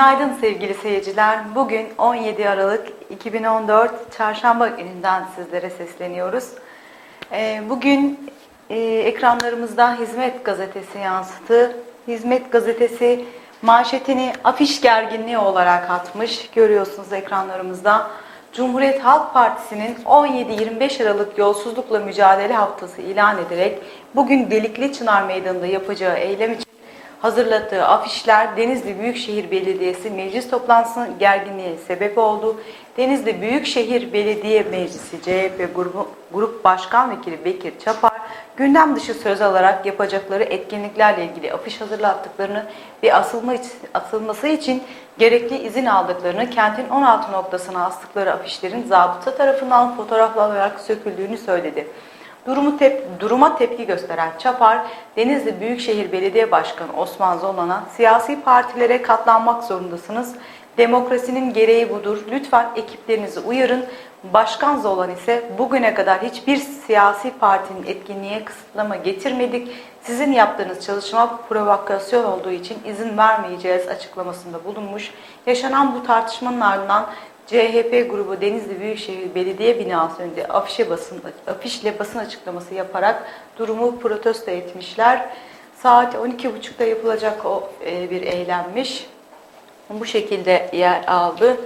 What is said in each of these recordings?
Günaydın sevgili seyirciler. Bugün 17 Aralık 2014 Çarşamba gününden sizlere sesleniyoruz. Ee, Bugün e, ekranlarımızda Hizmet Gazetesi yansıtı. Hizmet Gazetesi manşetini afiş gerginliği olarak atmış. Görüyorsunuz ekranlarımızda. Cumhuriyet Halk Partisi'nin 17-25 Aralık yolsuzlukla mücadele haftası ilan ederek bugün Delikli Çınar Meydanı'nda yapacağı eylem için hazırladığı afişler Denizli Büyükşehir Belediyesi meclis toplantısının gerginliğe sebep oldu. Denizli Büyükşehir Belediye Meclisi CHP grubu, Grup Başkan Vekili Bekir Çapar gündem dışı söz alarak yapacakları etkinliklerle ilgili afiş hazırlattıklarını ve asılma, asılması için gerekli izin aldıklarını kentin 16 noktasına astıkları afişlerin zabıta tarafından fotoğraflanarak söküldüğünü söyledi. Durumu tep duruma tepki gösteren Çapar, Denizli Büyükşehir Belediye Başkanı Osman Zolan'a siyasi partilere katlanmak zorundasınız. Demokrasinin gereği budur. Lütfen ekiplerinizi uyarın. Başkan Zolan ise bugüne kadar hiçbir siyasi partinin etkinliğe kısıtlama getirmedik. Sizin yaptığınız çalışma provokasyon olduğu için izin vermeyeceğiz açıklamasında bulunmuş. Yaşanan bu tartışmanın ardından CHP grubu Denizli Büyükşehir Belediye binası önünde afişe basın, afişle basın açıklaması yaparak durumu protesto etmişler. Saat 12.30'da yapılacak o e, bir eylemmiş. Bu şekilde yer aldı.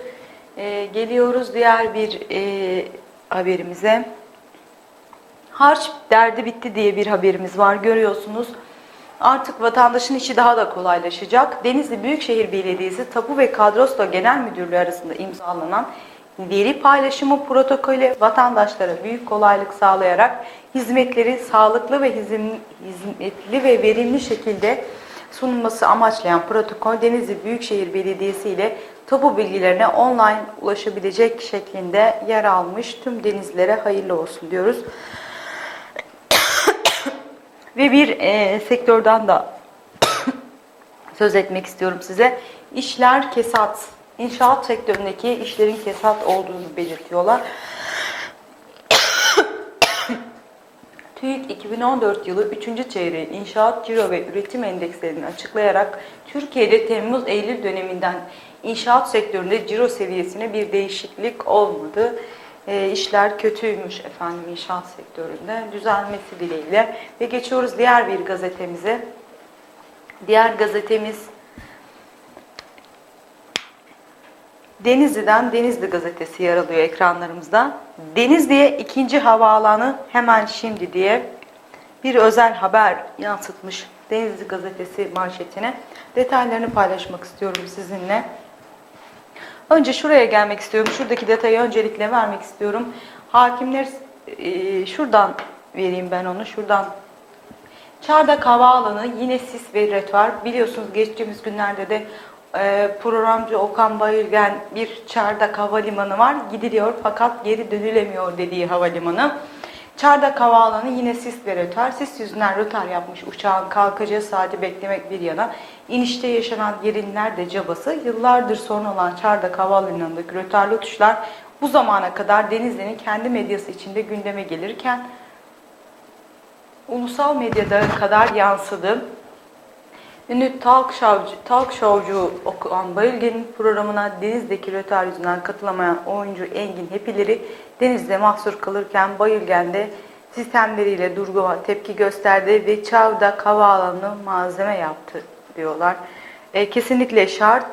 E, geliyoruz diğer bir e, haberimize. Harç derdi bitti diye bir haberimiz var görüyorsunuz. Artık vatandaşın işi daha da kolaylaşacak. Denizli Büyükşehir Belediyesi Tapu ve Kadrosla Genel Müdürlüğü arasında imzalanan veri paylaşımı protokolü vatandaşlara büyük kolaylık sağlayarak hizmetleri sağlıklı ve hizmetli ve verimli şekilde sunulması amaçlayan protokol Denizli Büyükşehir Belediyesi ile tapu bilgilerine online ulaşabilecek şeklinde yer almış. Tüm denizlere hayırlı olsun diyoruz. Ve bir e, sektörden da söz etmek istiyorum size. İşler kesat. İnşaat sektöründeki işlerin kesat olduğunu belirtiyorlar. TÜİK 2014 yılı 3. çeyreğin inşaat ciro ve üretim endekslerini açıklayarak Türkiye'de Temmuz-Eylül döneminden inşaat sektöründe ciro seviyesine bir değişiklik olmadı. E, işler kötüymüş efendim inşaat sektöründe. Düzelmesi dileğiyle. Ve geçiyoruz diğer bir gazetemize. Diğer gazetemiz Denizli'den Denizli gazetesi yer alıyor ekranlarımızda. Denizli'ye ikinci havaalanı hemen şimdi diye bir özel haber yansıtmış Denizli gazetesi manşetine. Detaylarını paylaşmak istiyorum sizinle. Önce şuraya gelmek istiyorum. Şuradaki detayı öncelikle vermek istiyorum. Hakimler e, şuradan vereyim ben onu. Şuradan Çardak Havaalanı yine sis ve ret var. Biliyorsunuz geçtiğimiz günlerde de e, programcı Okan Bayülgen bir Çardak Havalimanı var. Gidiliyor fakat geri dönülemiyor dediği havalimanı. Çardak Havaalanı yine sis ve rötar. Sis yüzünden rötar yapmış uçağın kalkacağı saati beklemek bir yana. İnişte yaşanan gerilimler de cabası. Yıllardır sorun olan Çardak Havaalanı'ndaki rötarlı uçuşlar bu zamana kadar Denizli'nin kendi medyası içinde gündeme gelirken ulusal medyada kadar yansıdı. Ünlü talk showcu, talk showcu Okan Bayülgen'in programına Deniz'deki rötar yüzünden katılamayan oyuncu Engin Hepileri Deniz'de mahsur kalırken Bayülgen de sistemleriyle durguma tepki gösterdi ve Çavdak Havaalanı'nı malzeme yaptı diyorlar. E, kesinlikle şart.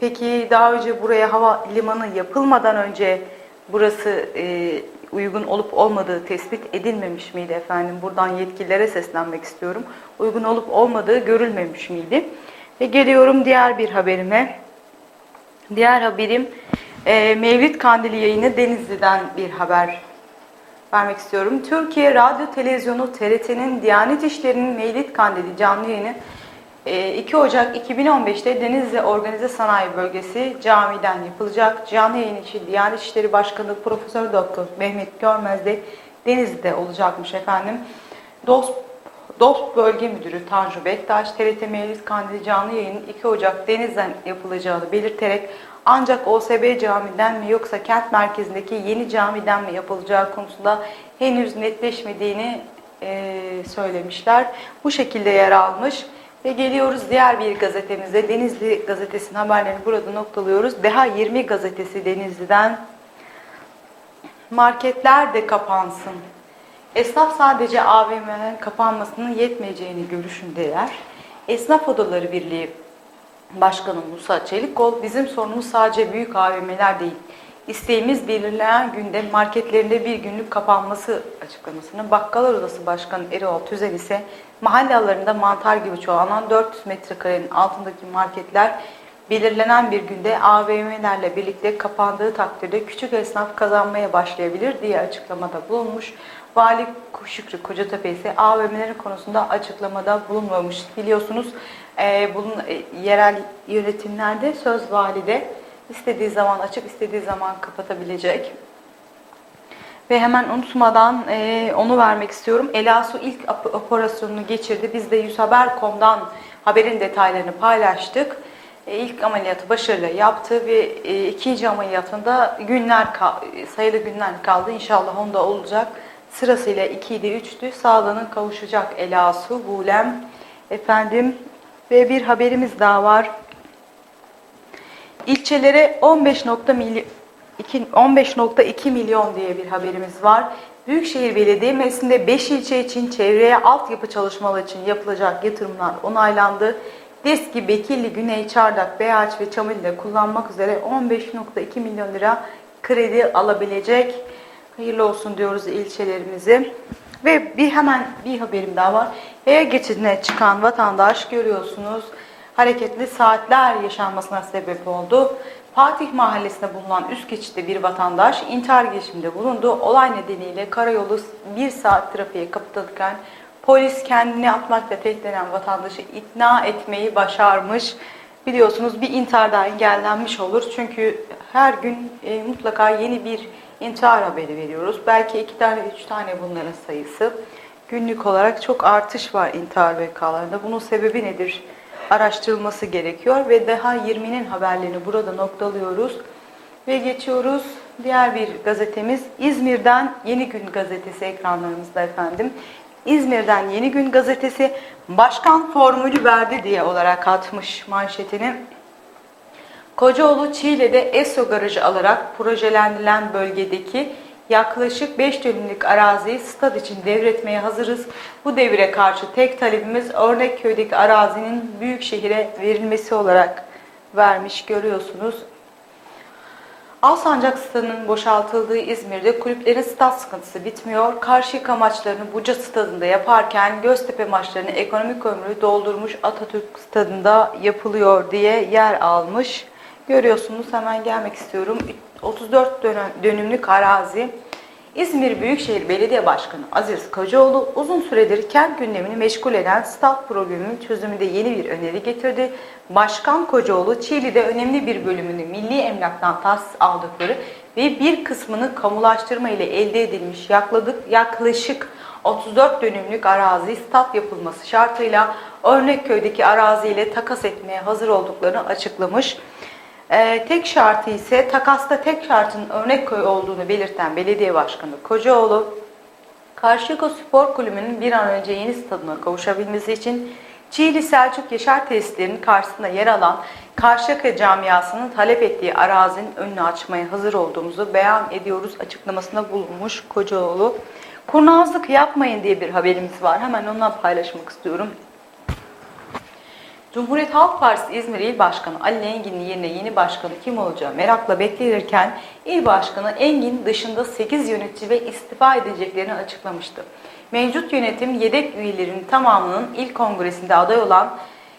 Peki daha önce buraya hava limanı yapılmadan önce burası e, uygun olup olmadığı tespit edilmemiş miydi efendim? Buradan yetkililere seslenmek istiyorum. Uygun olup olmadığı görülmemiş miydi? Ve geliyorum diğer bir haberime. Diğer haberim e, Mevlid Kandili yayını Denizli'den bir haber vermek istiyorum. Türkiye Radyo Televizyonu TRT'nin Diyanet İşleri'nin Mevlid Kandili canlı yayını 2 Ocak 2015'te Denizli Organize Sanayi Bölgesi camiden yapılacak. Canlı yayın için Diyanet İşleri Başkanı Profesör Doktor Mehmet Görmez de Denizli'de olacakmış efendim. Dost Dost Bölge Müdürü Tanju Bektaş, TRT Mevlid Kandili canlı yayının 2 Ocak Deniz'den yapılacağını belirterek ancak OSB camiden mi yoksa kent merkezindeki yeni camiden mi yapılacağı konusunda henüz netleşmediğini e, söylemişler. Bu şekilde yer almış. Ve geliyoruz diğer bir gazetemize. Denizli gazetesinin haberlerini burada noktalıyoruz. Deha 20 gazetesi Denizli'den. Marketler de kapansın. Esnaf sadece AVM'lerin kapanmasının yetmeyeceğini görüşündeler. Esnaf Odaları Birliği Başkanı Musa Çelikkol, bizim sorunumuz sadece büyük AVM'ler değil. İsteğimiz belirlenen günde marketlerinde bir günlük kapanması açıklamasını. Bakkallar Odası Başkanı Erol Tüzel ise mahalle aralarında mantar gibi çoğalan 400 metrekarenin altındaki marketler belirlenen bir günde AVM'lerle birlikte kapandığı takdirde küçük esnaf kazanmaya başlayabilir diye açıklamada bulunmuş. Vali Şükrü Kocatepe ise AVM'lerin konusunda açıklamada bulunmamış. Biliyorsunuz e, bunun e, yerel yönetimlerde söz valide istediği zaman açıp istediği zaman kapatabilecek. Ve hemen unutmadan e, onu vermek istiyorum. Elasu ilk op- operasyonunu geçirdi. Biz de yüzhaber.com'dan haberin detaylarını paylaştık. E, ilk ameliyatı başarıyla yaptı ve e, ikinci ameliyatında günler sayılı günler kaldı. İnşallah onda olacak. Sırasıyla 2'ydi 3'tü. Sağlığına kavuşacak Elasu, Bulem efendim ve bir haberimiz daha var. İlçelere 15.2 15.2 milyon diye bir haberimiz var. Büyükşehir Belediye Meclisi'nde 5 ilçe için çevreye altyapı çalışmaları için yapılacak yatırımlar onaylandı. Deski, Bekirli, Güney, Çardak, Beyaç ve Çamlı'da kullanmak üzere 15.2 milyon lira kredi alabilecek. Hayırlı olsun diyoruz ilçelerimizi. Ve bir hemen bir haberim daha var. Yaya geçidine çıkan vatandaş görüyorsunuz hareketli saatler yaşanmasına sebep oldu. Fatih Mahallesi'nde bulunan üst geçitte bir vatandaş intihar girişiminde bulundu. Olay nedeniyle karayolu bir saat trafiğe kapatılırken polis kendini atmakla tehditlenen vatandaşı ikna etmeyi başarmış. Biliyorsunuz bir intihar daha engellenmiş olur. Çünkü her gün e, mutlaka yeni bir intihar haberi veriyoruz. Belki iki tane, üç tane bunların sayısı. Günlük olarak çok artış var intihar vakalarında. Bunun sebebi nedir? araştırılması gerekiyor ve daha 20'nin haberlerini burada noktalıyoruz ve geçiyoruz. Diğer bir gazetemiz İzmir'den Yeni Gün gazetesi ekranlarımızda efendim. İzmir'den Yeni Gün gazetesi başkan formülü verdi diye olarak atmış manşetini. Kocaoğlu Çiğli'de ESO garajı alarak projelendirilen bölgedeki yaklaşık 5 dönümlük araziyi stad için devretmeye hazırız. Bu devire karşı tek talebimiz Örnekköy'deki arazinin büyük şehire verilmesi olarak vermiş görüyorsunuz. Alsancak stadının boşaltıldığı İzmir'de kulüplerin stat sıkıntısı bitmiyor. Karşıyaka maçlarını Buca stadında yaparken Göztepe maçlarını ekonomik ömrü doldurmuş Atatürk stadında yapılıyor diye yer almış. Görüyorsunuz hemen gelmek istiyorum. 34 dönüm, dönümlük arazi. İzmir Büyükşehir Belediye Başkanı Aziz Kocaoğlu uzun süredir kent gündemini meşgul eden stat probleminin çözümünde yeni bir öneri getirdi. Başkan Kocaoğlu Çiğli'de önemli bir bölümünü milli emlaktan tahsis aldıkları ve bir kısmını kamulaştırma ile elde edilmiş yakladık, yaklaşık 34 dönümlük arazi stat yapılması şartıyla Örnekköy'deki araziyle takas etmeye hazır olduklarını açıklamış. Ee, tek şartı ise takasta tek şartın Örnekköy olduğunu belirten belediye başkanı Kocaoğlu, Karşıyaka Spor Kulübü'nün bir an önce yeni stadına kavuşabilmesi için Çiğli Selçuk Yaşar tesislerinin karşısında yer alan Karşıyaka camiasının talep ettiği arazinin önünü açmaya hazır olduğumuzu beyan ediyoruz açıklamasında bulunmuş Kocaoğlu. Kurnazlık yapmayın diye bir haberimiz var. Hemen onunla paylaşmak istiyorum. Cumhuriyet Halk Partisi İzmir İl Başkanı Ali Engin'in yerine yeni başkanı kim olacağı merakla beklenirken İl Başkanı Engin dışında 8 yönetici ve istifa edeceklerini açıklamıştı. Mevcut yönetim yedek üyelerinin tamamının il kongresinde aday olan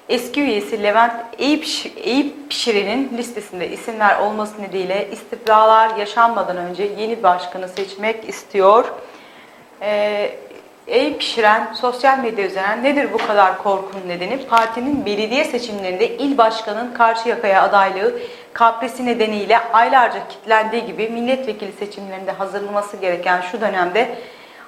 eski üyesi Levent Eyüp, Pişire'nin listesinde isimler olması nedeniyle istifralar yaşanmadan önce yeni başkanı seçmek istiyor. Ee, Ey pişiren sosyal medya üzerinden nedir bu kadar korkunun nedeni? Partinin belediye seçimlerinde il başkanının Karşıyaka'ya adaylığı kaprisi nedeniyle aylarca kilitlendiği gibi milletvekili seçimlerinde hazırlanması gereken şu dönemde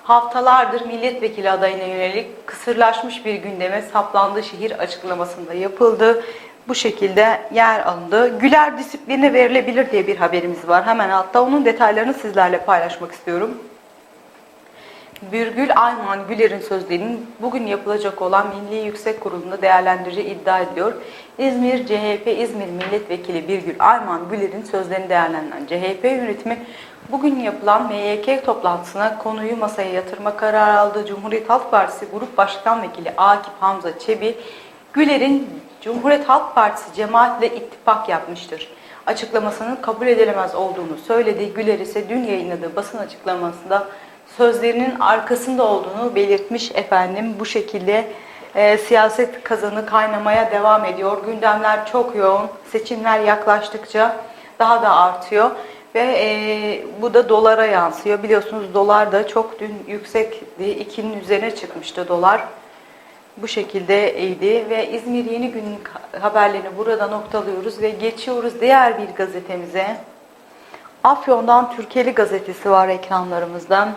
haftalardır milletvekili adayına yönelik kısırlaşmış bir gündeme saplandığı şehir açıklamasında yapıldı. Bu şekilde yer alındı. Güler disipline verilebilir diye bir haberimiz var. Hemen altta onun detaylarını sizlerle paylaşmak istiyorum. Birgül Ayman Güler'in sözlerinin bugün yapılacak olan Milli Yüksek Kurulu'nda değerlendireceği iddia ediliyor. İzmir CHP İzmir Milletvekili Birgül Ayman Güler'in sözlerini değerlendiren CHP yönetimi bugün yapılan MYK toplantısına konuyu masaya yatırma kararı aldı. Cumhuriyet Halk Partisi Grup Başkan Vekili Akif Hamza Çebi, Güler'in Cumhuriyet Halk Partisi cemaatle ittifak yapmıştır. Açıklamasının kabul edilemez olduğunu söyledi. Güler ise dün yayınladığı basın açıklamasında sözlerinin arkasında olduğunu belirtmiş efendim. Bu şekilde e, siyaset kazanı kaynamaya devam ediyor. Gündemler çok yoğun. Seçimler yaklaştıkça daha da artıyor ve e, bu da dolara yansıyor. Biliyorsunuz dolar da çok dün yüksekti. 2'nin üzerine çıkmıştı dolar. Bu şekildeydi ve İzmir Yeni Gün'ün haberlerini burada noktalıyoruz ve geçiyoruz diğer bir gazetemize. Afyon'dan Türkeli gazetesi var ekranlarımızdan.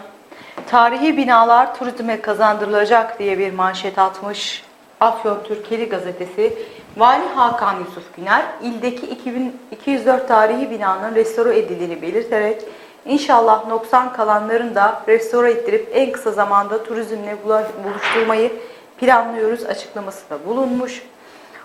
Tarihi binalar turizme kazandırılacak diye bir manşet atmış Afyon Türkeli gazetesi. Vali Hakan Yusuf Güner, ildeki 2204 tarihi binanın restore edildiğini belirterek inşallah noksan kalanların da restore ettirip en kısa zamanda turizmle buluşturmayı planlıyoruz açıklamasında bulunmuş.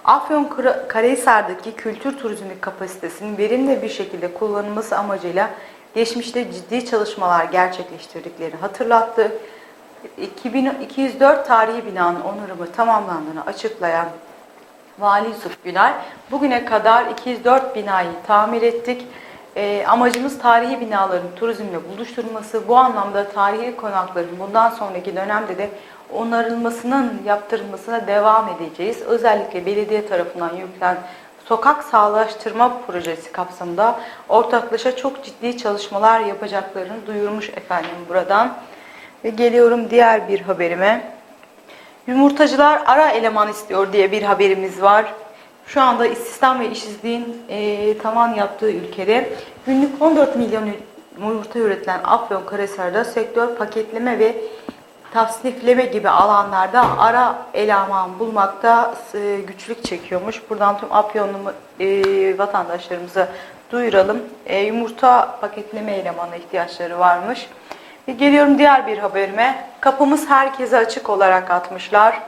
Afyon Karahisar'daki kültür turizmi kapasitesinin verimli bir şekilde kullanılması amacıyla geçmişte ciddi çalışmalar gerçekleştirdiklerini hatırlattı. 2204 tarihi binanın onarımı tamamlandığını açıklayan Vali Yusuf Güler, bugüne kadar 204 binayı tamir ettik. Ee, amacımız tarihi binaların turizmle buluşturulması. Bu anlamda tarihi konakların bundan sonraki dönemde de onarılmasının yaptırılmasına devam edeceğiz. Özellikle belediye tarafından yürütülen sokak sağlaştırma projesi kapsamında ortaklaşa çok ciddi çalışmalar yapacaklarını duyurmuş efendim buradan. Ve geliyorum diğer bir haberime. Yumurtacılar ara eleman istiyor diye bir haberimiz var. Şu anda istihdam ve işsizliğin e, tavan yaptığı ülkede günlük 14 milyon yumurta üretilen Afyonkarahisar'da sektör paketleme ve tasnifleme gibi alanlarda ara eleman bulmakta e, güçlük çekiyormuş. Buradan tüm Afyonlu e, vatandaşlarımıza duyuralım. E, yumurta paketleme elemanı ihtiyaçları varmış. Ve geliyorum diğer bir haberime. Kapımız herkese açık olarak atmışlar.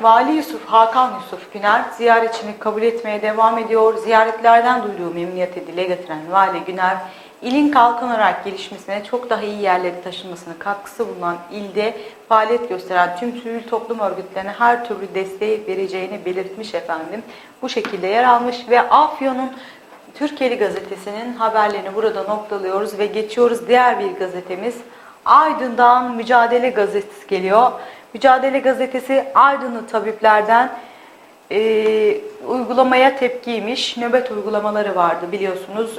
Vali Yusuf Hakan Yusuf Güner ziyaretçini kabul etmeye devam ediyor. Ziyaretlerden duyduğu memnuniyeti dile getiren Vali Güner, ilin kalkınarak gelişmesine çok daha iyi yerlere taşınmasına katkısı bulunan ilde faaliyet gösteren tüm sivil toplum örgütlerine her türlü desteği vereceğini belirtmiş efendim. Bu şekilde yer almış ve Afyon'un Türkiye'li gazetesinin haberlerini burada noktalıyoruz ve geçiyoruz diğer bir gazetemiz. Aydın'dan Mücadele Gazetesi geliyor. Mücadele Gazetesi Aydınlı tabiplerden e, uygulamaya tepkiymiş. Nöbet uygulamaları vardı biliyorsunuz.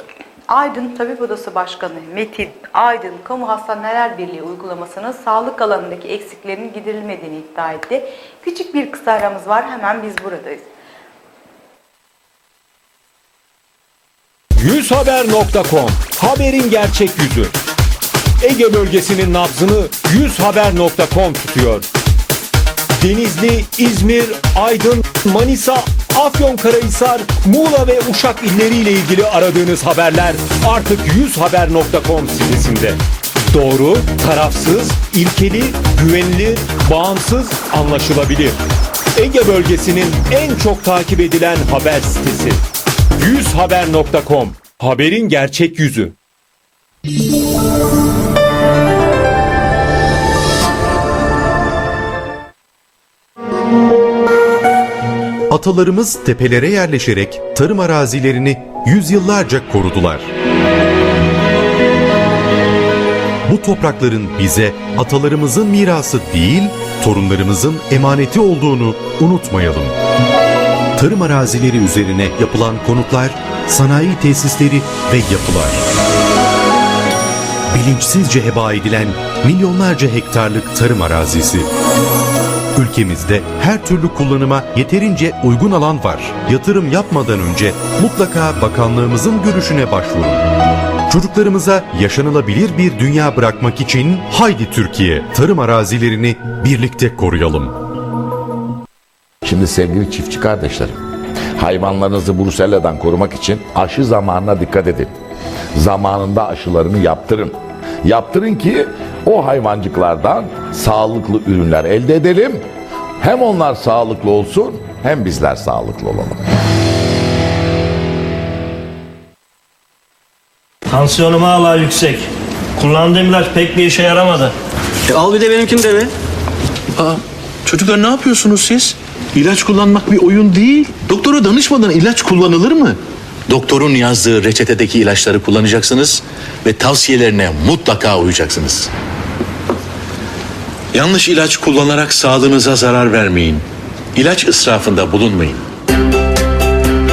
Aydın Tabip Odası Başkanı Metin Aydın Kamu Hastaneler Birliği uygulamasının sağlık alanındaki eksiklerin giderilmediğini iddia etti. Küçük bir kısa aramız var. Hemen biz buradayız. Yüzhaber.com Haberin gerçek yüzü. Ege bölgesinin nabzını yüzhaber.com tutuyor. Denizli, İzmir, Aydın, Manisa, Afyonkarahisar, Muğla ve Uşak illeriyle ilgili aradığınız haberler artık yüzhaber.com sitesinde. Doğru, tarafsız, ilkeli, güvenilir, bağımsız, anlaşılabilir. Ege bölgesinin en çok takip edilen haber sitesi. Yüzhaber.com Haberin gerçek yüzü. Atalarımız tepelere yerleşerek tarım arazilerini yüzyıllarca korudular. Bu toprakların bize atalarımızın mirası değil, torunlarımızın emaneti olduğunu unutmayalım. Tarım arazileri üzerine yapılan konutlar, sanayi tesisleri ve yapılar. Bilinçsizce heba edilen milyonlarca hektarlık tarım arazisi. Ülkemizde her türlü kullanıma yeterince uygun alan var. Yatırım yapmadan önce mutlaka bakanlığımızın görüşüne başvurun. Çocuklarımıza yaşanılabilir bir dünya bırakmak için haydi Türkiye tarım arazilerini birlikte koruyalım. Şimdi sevgili çiftçi kardeşlerim, hayvanlarınızı bruselladan korumak için aşı zamanına dikkat edin. Zamanında aşılarını yaptırın. Yaptırın ki o hayvancıklardan sağlıklı ürünler elde edelim. Hem onlar sağlıklı olsun hem bizler sağlıklı olalım. Tansiyonum hala yüksek. Kullandığım ilaç pek bir işe yaramadı. E al bir de benimkini de be. Aa, çocuklar ne yapıyorsunuz siz? İlaç kullanmak bir oyun değil. Doktora danışmadan ilaç kullanılır mı? Doktorun yazdığı reçetedeki ilaçları kullanacaksınız ve tavsiyelerine mutlaka uyacaksınız. Yanlış ilaç kullanarak sağlığınıza zarar vermeyin. İlaç israfında bulunmayın.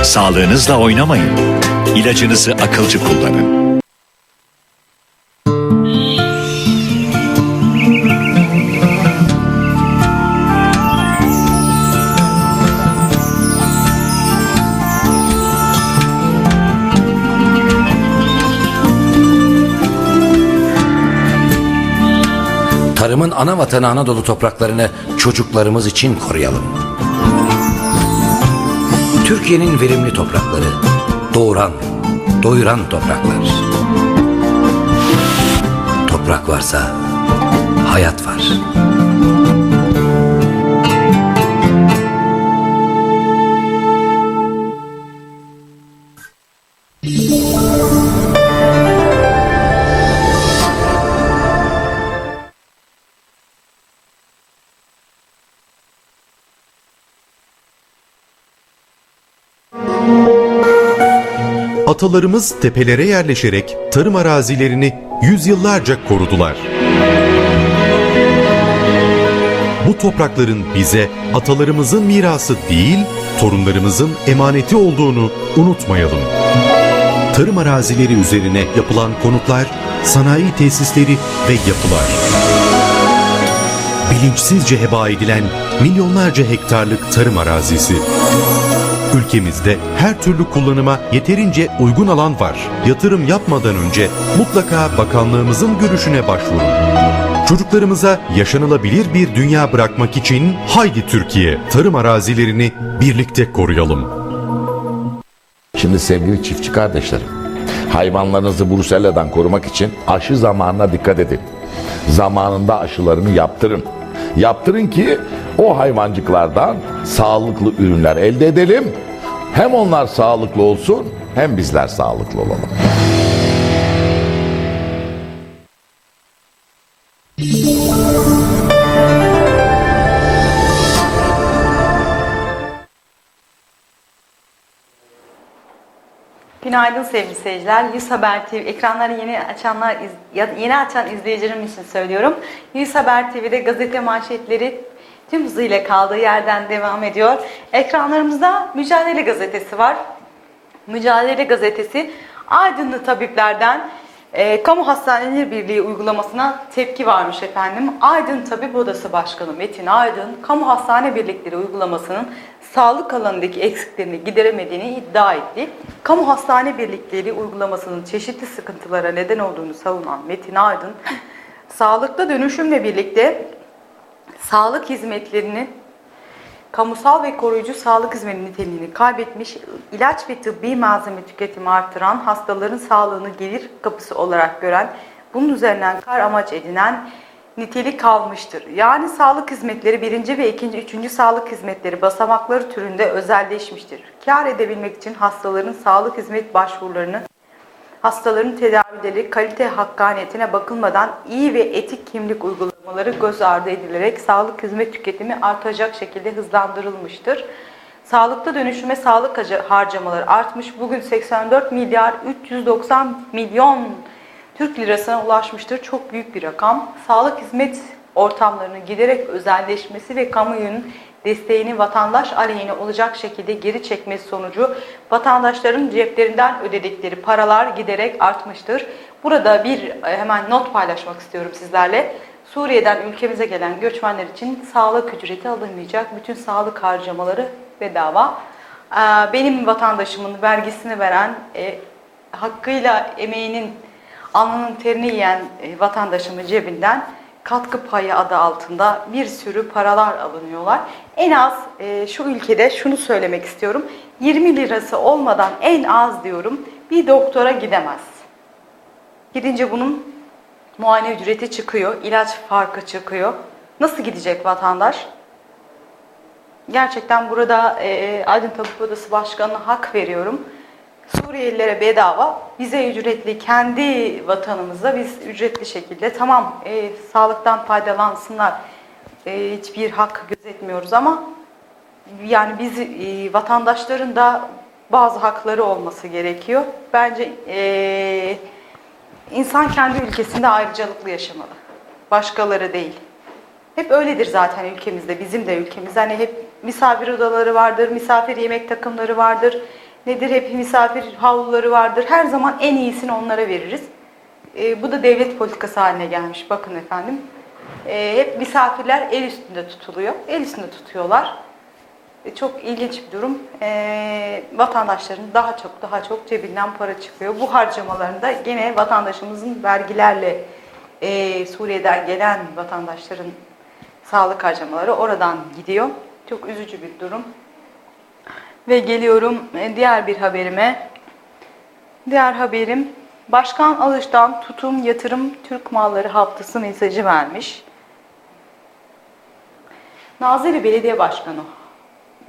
Sağlığınızla oynamayın. İlacınızı akılcı kullanın. Ana vatanı Anadolu topraklarını çocuklarımız için koruyalım. Türkiye'nin verimli toprakları, doğuran, doyuran topraklar. Toprak varsa hayat var. Atalarımız tepelere yerleşerek tarım arazilerini yüzyıllarca korudular. Bu toprakların bize atalarımızın mirası değil, torunlarımızın emaneti olduğunu unutmayalım. Tarım arazileri üzerine yapılan konutlar, sanayi tesisleri ve yapılar. Bilinçsizce heba edilen milyonlarca hektarlık tarım arazisi. Ülkemizde her türlü kullanıma yeterince uygun alan var. Yatırım yapmadan önce mutlaka bakanlığımızın görüşüne başvurun. Çocuklarımıza yaşanılabilir bir dünya bırakmak için haydi Türkiye tarım arazilerini birlikte koruyalım. Şimdi sevgili çiftçi kardeşlerim, hayvanlarınızı bruselyadan korumak için aşı zamanına dikkat edin. Zamanında aşılarını yaptırın. Yaptırın ki o hayvancıklardan sağlıklı ürünler elde edelim. Hem onlar sağlıklı olsun hem bizler sağlıklı olalım. Günaydın sevgili seyirciler. Yüz Haber TV ekranları yeni açanlar yeni açan izleyicilerim için söylüyorum. Yüz Haber TV'de gazete manşetleri tüm hızıyla kaldığı yerden devam ediyor. Ekranlarımızda Mücadele Gazetesi var. Mücadele Gazetesi Aydınlı tabiplerden e, Kamu Hastaneleri Birliği uygulamasına tepki varmış efendim. Aydın Tabip Odası Başkanı Metin Aydın, Kamu Hastane Birlikleri uygulamasının sağlık alanındaki eksiklerini gideremediğini iddia etti. Kamu Hastane Birlikleri uygulamasının çeşitli sıkıntılara neden olduğunu savunan Metin Aydın, sağlıkta dönüşümle birlikte sağlık hizmetlerinin kamusal ve koruyucu sağlık hizmeti niteliğini kaybetmiş, ilaç ve tıbbi malzeme tüketimi artıran, hastaların sağlığını gelir kapısı olarak gören, bunun üzerinden kar amaç edinen nitelik kalmıştır. Yani sağlık hizmetleri birinci ve ikinci, üçüncü sağlık hizmetleri basamakları türünde özelleşmiştir. Kar edebilmek için hastaların sağlık hizmet başvurularını hastaların tedavileri kalite hakkaniyetine bakılmadan iyi ve etik kimlik uygulamaları göz ardı edilerek sağlık hizmet tüketimi artacak şekilde hızlandırılmıştır. Sağlıkta dönüşüme sağlık harca- harcamaları artmış. Bugün 84 milyar 390 milyon Türk lirasına ulaşmıştır. Çok büyük bir rakam. Sağlık hizmet ortamlarının giderek özelleşmesi ve kamuoyunun desteğini vatandaş aleyhine olacak şekilde geri çekmesi sonucu vatandaşların ceplerinden ödedikleri paralar giderek artmıştır. Burada bir e, hemen not paylaşmak istiyorum sizlerle. Suriye'den ülkemize gelen göçmenler için sağlık ücreti alınmayacak. Bütün sağlık harcamaları bedava. Ee, Benim vatandaşımın vergisini veren, e, hakkıyla emeğinin alnının terini yiyen e, vatandaşımın cebinden katkı payı adı altında bir sürü paralar alınıyorlar. En az e, şu ülkede şunu söylemek istiyorum. 20 lirası olmadan en az diyorum bir doktora gidemez. Gidince bunun muayene ücreti çıkıyor, ilaç farkı çıkıyor. Nasıl gidecek vatandaş? Gerçekten burada e, Aydın Tabip Odası Başkanı'na hak veriyorum. Suriyelilere bedava, bize ücretli, kendi vatanımızda biz ücretli şekilde tamam e, sağlıktan faydalansınlar. E, hiçbir hak gözetmiyoruz ama yani biz e, vatandaşların da bazı hakları olması gerekiyor. Bence e, insan kendi ülkesinde ayrıcalıklı yaşamalı. Başkaları değil. Hep öyledir zaten ülkemizde, bizim de ülkemizde. Hani hep misafir odaları vardır, misafir yemek takımları vardır. Nedir? Hep misafir havluları vardır. Her zaman en iyisini onlara veririz. E, bu da devlet politikası haline gelmiş. Bakın efendim. E, hep misafirler el üstünde tutuluyor. El üstünde tutuyorlar. E, Çok ilginç bir durum. E, vatandaşların daha çok daha çok cebinden para çıkıyor. Bu harcamalarında gene vatandaşımızın vergilerle e, Suriye'den gelen vatandaşların sağlık harcamaları oradan gidiyor. Çok üzücü bir durum. Ve geliyorum e, diğer bir haberime. Diğer haberim Başkan Alış'tan tutum yatırım Türk malları haftası mesajı vermiş. Nazilli Belediye Başkanı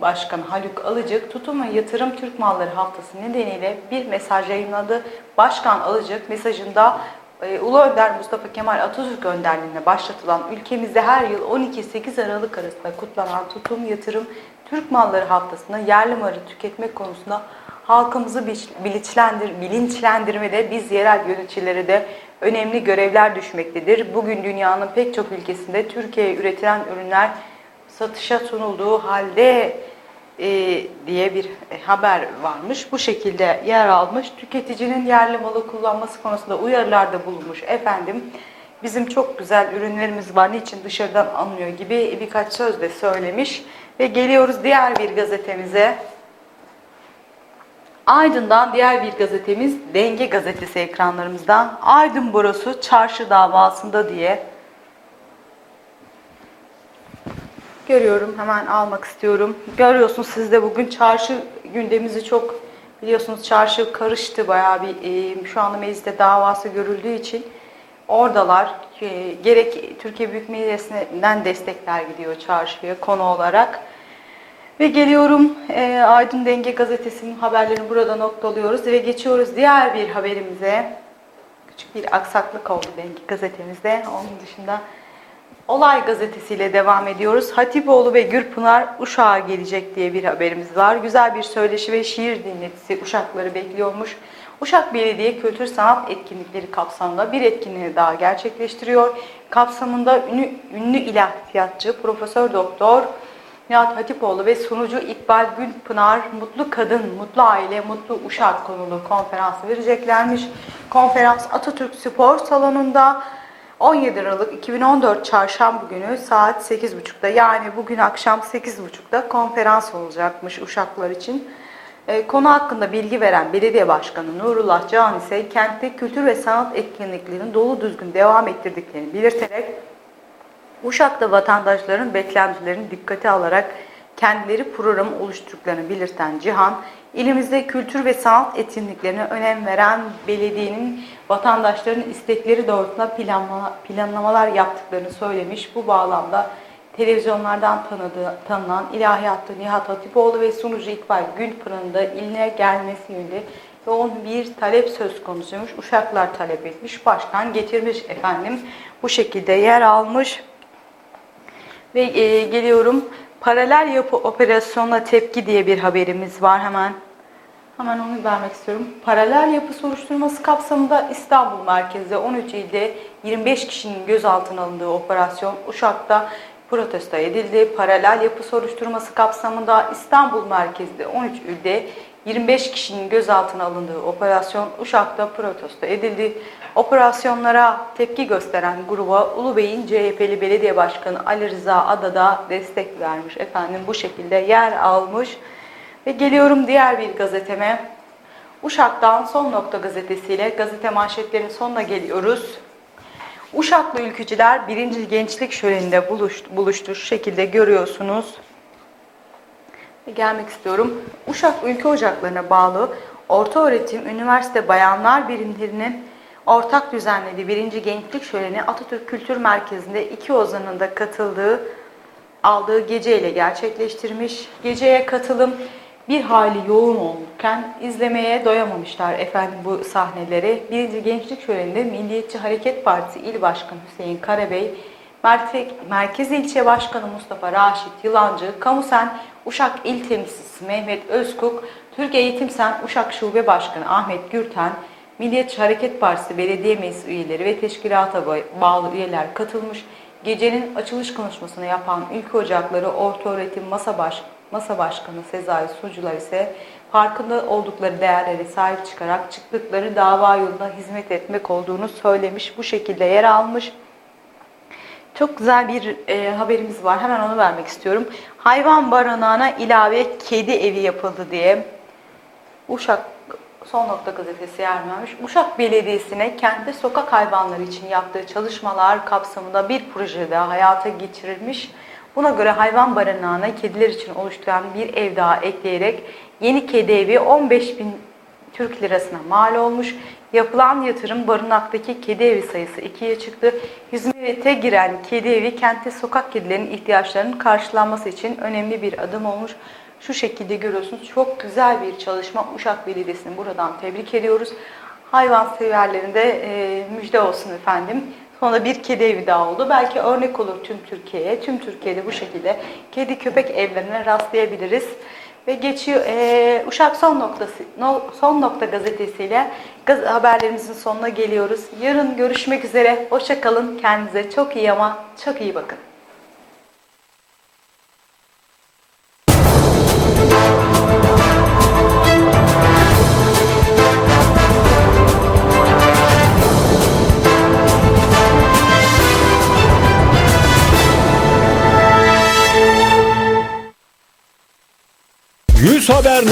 Başkanı Haluk Alıcık tutum ve yatırım Türk malları haftası nedeniyle bir mesaj yayınladı. Başkan Alıcık mesajında e, Ulu Önder Mustafa Kemal Atatürk önderliğinde başlatılan ülkemizde her yıl 12-8 Aralık arasında kutlanan tutum yatırım Türk malları haftasında yerli malı tüketmek konusunda halkımızı bilinçlendir, bilinçlendirmede biz yerel yöneticilere de önemli görevler düşmektedir. Bugün dünyanın pek çok ülkesinde Türkiye'ye üretilen ürünler satışa sunulduğu halde e, diye bir haber varmış. Bu şekilde yer almış. Tüketicinin yerli malı kullanması konusunda uyarılarda bulunmuş. Efendim bizim çok güzel ürünlerimiz var. Niçin dışarıdan alınıyor gibi birkaç söz de söylemiş. Ve geliyoruz diğer bir gazetemize. Aydın'dan diğer bir gazetemiz Denge Gazetesi ekranlarımızdan. Aydın Borusu Çarşı davasında diye görüyorum. Hemen almak istiyorum. Görüyorsunuz siz de bugün çarşı gündemimizi çok biliyorsunuz çarşı karıştı bayağı bir e, şu anda mecliste davası görüldüğü için oradalar. E, gerek Türkiye Büyük Meclisi'nden destekler gidiyor çarşıya konu olarak. Ve geliyorum e, Aydın Denge Gazetesi'nin haberlerini burada noktalıyoruz ve geçiyoruz diğer bir haberimize. Küçük bir aksaklık oldu Denge Gazetemizde. Onun dışında Olay gazetesiyle devam ediyoruz. Hatipoğlu ve Gürpınar Uşak'a gelecek diye bir haberimiz var. Güzel bir söyleşi ve şiir dinletisi Uşakları bekliyormuş. Uşak Belediye Kültür Sanat Etkinlikleri kapsamında bir etkinliği daha gerçekleştiriyor. Kapsamında ünlü, ünlü ilahiyatçı Profesör Doktor Nihat Hatipoğlu ve sunucu İkbal Gülpınar Mutlu Kadın, Mutlu Aile, Mutlu Uşak konulu konferansı vereceklermiş. Konferans Atatürk Spor Salonu'nda 17 Aralık 2014 Çarşamba günü saat 8.30'da yani bugün akşam 8.30'da konferans olacakmış uşaklar için. E, konu hakkında bilgi veren Belediye Başkanı Nurullah Can ise kentte kültür ve sanat etkinliklerinin dolu düzgün devam ettirdiklerini belirterek Uşak'ta vatandaşların beklentilerini dikkate alarak kendileri programı oluşturduklarını belirten Cihan, ilimizde kültür ve sanat etkinliklerine önem veren belediyenin vatandaşların istekleri doğrultusunda planlama, planlamalar yaptıklarını söylemiş. Bu bağlamda televizyonlardan tanıdığı, tanınan İlahiyatlı Nihat Hatipoğlu ve sunucu İkbal Gülpınar'ın da iline gelmesi yönünde yoğun bir talep söz konusuymuş. Uşaklar talep etmiş, başkan getirmiş efendim. Bu şekilde yer almış. Ve e, geliyorum paralel yapı operasyonuna tepki diye bir haberimiz var hemen. Hemen onu vermek istiyorum. Paralel yapı soruşturması kapsamında İstanbul merkezde 13 ilde 25 kişinin gözaltına alındığı operasyon Uşak'ta protesto edildi. Paralel yapı soruşturması kapsamında İstanbul merkezde 13 ilde 25 kişinin gözaltına alındığı operasyon Uşak'ta protesto edildi. Operasyonlara tepki gösteren gruba Ulubey'in CHP'li belediye başkanı Ali Rıza Adada destek vermiş. Efendim bu şekilde yer almış. Ve geliyorum diğer bir gazeteme. Uşak'tan Son Nokta gazetesiyle gazete manşetlerinin sonuna geliyoruz. Uşaklı ülkücüler birinci gençlik şöleninde buluştu, buluştu. Şu şekilde görüyorsunuz. Ve gelmek istiyorum. Uşak Ülke Ocaklarına bağlı orta öğretim, üniversite bayanlar birimlerinin ortak düzenlediği birinci gençlik şöleni Atatürk Kültür Merkezi'nde iki ozanın da katıldığı aldığı geceyle gerçekleştirmiş. Geceye katılım bir hali yoğun olurken izlemeye doyamamışlar efendim bu sahneleri. Birinci Gençlik Şöleni'nde Milliyetçi Hareket Partisi İl Başkanı Hüseyin Karabey, Merkez İlçe Başkanı Mustafa Raşit Yılancı, Kamusen Uşak İl Temsilcisi Mehmet Özkuk, Türk Eğitim Sen Uşak Şube Başkanı Ahmet Gürten, Milliyetçi Hareket Partisi belediye meclis üyeleri ve teşkilata bağlı üyeler katılmış. Gecenin açılış konuşmasını yapan Ülke Ocakları Orta Öğretim Masa, Baş, Masa Başkanı Sezai Sucular ise farkında oldukları değerlere sahip çıkarak çıktıkları dava yolunda hizmet etmek olduğunu söylemiş. Bu şekilde yer almış. Çok güzel bir e, haberimiz var. Hemen onu vermek istiyorum. Hayvan barınağına ilave kedi evi yapıldı diye Uşak Son Nokta Gazetesi yer vermiş. Uşak Belediyesi'ne kentte sokak hayvanları için yaptığı çalışmalar kapsamında bir proje daha hayata geçirilmiş. Buna göre hayvan barınağına kediler için oluşturan bir ev daha ekleyerek yeni kedi evi 15 bin Türk lirasına mal olmuş. Yapılan yatırım barınaktaki kedi evi sayısı ikiye çıktı. Hizmete giren kedi evi kentte sokak kedilerinin ihtiyaçlarının karşılanması için önemli bir adım olmuş. Şu şekilde görüyorsunuz. Çok güzel bir çalışma. Uşak Belediyesi'ni buradan tebrik ediyoruz. Hayvan severlerinde e, müjde olsun efendim. Sonra bir kedi evi daha oldu. Belki örnek olur tüm Türkiye'ye. Tüm Türkiye'de bu şekilde kedi köpek evlerine rastlayabiliriz. Ve geçiyor e, Uşak Son Noktası no, Son Nokta gazetesiyle gaz, haberlerimizin sonuna geliyoruz. Yarın görüşmek üzere. Hoşça kalın. Kendinize çok iyi ama çok iyi bakın. Yüz Haber